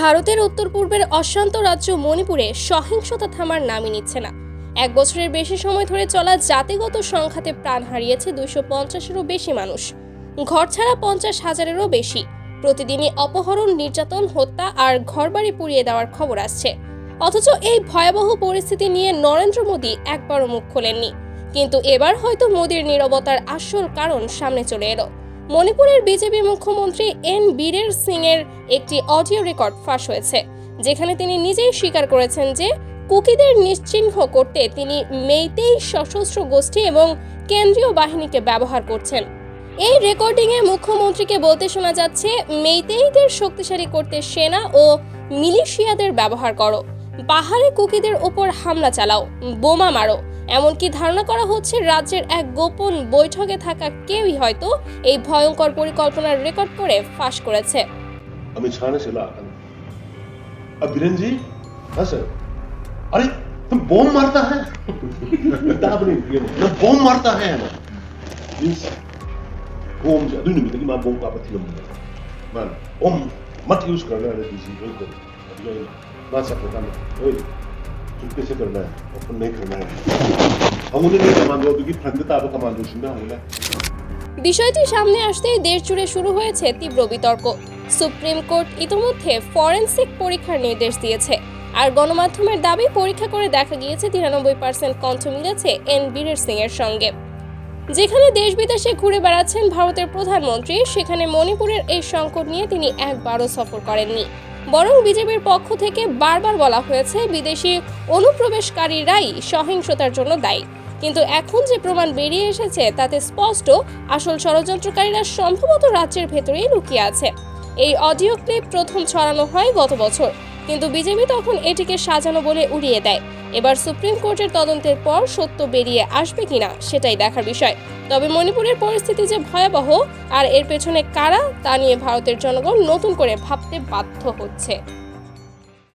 ভারতের উত্তর পূর্বের অশান্ত রাজ্য মণিপুরে সহিংসতা থামার নামই নিচ্ছে না। এক বছরের বেশি সময় ধরে চলা জাতিগত সংঘাতে প্রাণ হারিয়েছে দুইশো পঞ্চাশেরও বেশি মানুষ। ঘর ছাড়া পঞ্চাশ হাজারেরও বেশি। প্রতিদিনই অপহরণ, নির্যাতন, হত্যা আর ঘরবাড়ি পুড়িয়ে দেওয়ার খবর আসছে। অথচ এই ভয়াবহ পরিস্থিতি নিয়ে নরেন্দ্র মোদী একবারও মুখ খোলেননি। কিন্তু এবার হয়তো মোদীর নীরবতার আসল কারণ সামনে চলে এলো। মণিপুরের বিজেপি মুখ্যমন্ত্রী এন বীরের সিং এর একটি অডিও রেকর্ড ফাঁস হয়েছে, যেখানে তিনি নিজেই স্বীকার করেছেন যে কুকিদের নিশ্চিহ্ন করতে তিনি মেইতেই সশস্ত্র গোষ্ঠী এবং কেন্দ্রীয় বাহিনীকে ব্যবহার করছেন। এই রেকর্ডিংয়ে মুখ্যমন্ত্রীকে বলতে শোনা যাচ্ছে, মেইতেইদের শক্তিশালী করতে সেনা ও মিলিশিয়াদের ব্যবহার করো, পাহাড়ে কুকিদের ওপর হামলা চালাও, বোমা মারো এমনকি ধারণা করা হচ্ছে রাজ্যের এক গোপন বৈঠকে থাকা কেউই হয়তো এই ভয়ঙ্কর পরিকল্পনার রেকর্ড করে ফাঁস করেছে अमित शाह ने सिला अब बीरेन जी हाँ सर अरे तुम बॉम्ब मारता है किताब नहीं ये ना बॉम्ब मारता है ना मीन्स बॉम्ब जो अदुनी मिलती मां बॉम्ब का पति लम्बा मान बॉम्ब मत यूज करना है किसी को को जो ना सब काम ओए Türk de şey böyle. Bakın ne kırmaya. Hamuru ne zaman বিষয়টি সামনে আসতেই দেশ জুড়ে শুরু হয়েছে তীব্র বিতর্ক সুপ্রিম কোর্ট ইতিমধ্যে ফরেন্সিক পরীক্ষার নির্দেশ দিয়েছে আর গণমাধ্যমের দাবি, পরীক্ষা করে দেখা গিয়েছে তিরানব্বই পার্সেন্ট কণ্ঠ মিলেছে এন বীরের সিং এর সঙ্গে যেখানে দেশ বিদেশে ঘুরে বেড়াচ্ছেন ভারতের প্রধানমন্ত্রী, সেখানে মণিপুরের এই সংকট নিয়ে তিনি একবারও সফর করেননি বরং বিজেপির পক্ষ থেকে বারবার বলা হয়েছে বিদেশি অনুপ্রবেশকারীরাই সহিংসতার জন্য দায়ী। কিন্তু এখন যে প্রমাণ বেরিয়ে এসেছে, তাতে স্পষ্ট আসল ষড়যন্ত্রকারীরা সম্ভবত রাজ্যের ভেতরেই লুকিয়ে আছে। এই অডিও ক্লিপ প্রথম ছড়ানো হয় গত বছর, কিন্তু বিজেপি তখন এটিকে সাজানো বলে উড়িয়ে দেয়। এবার সুপ্রিম কোর্টের তদন্তের পর সত্য বেরিয়ে আসবে কিনা সেটাই দেখার বিষয়। তবে মণিপুরের পরিস্থিতি যে ভয়াবহ আর এর পেছনে কারা তা নিয়ে ভারতের জনগণ নতুন করে ভাবতে বাধ্য হচ্ছে।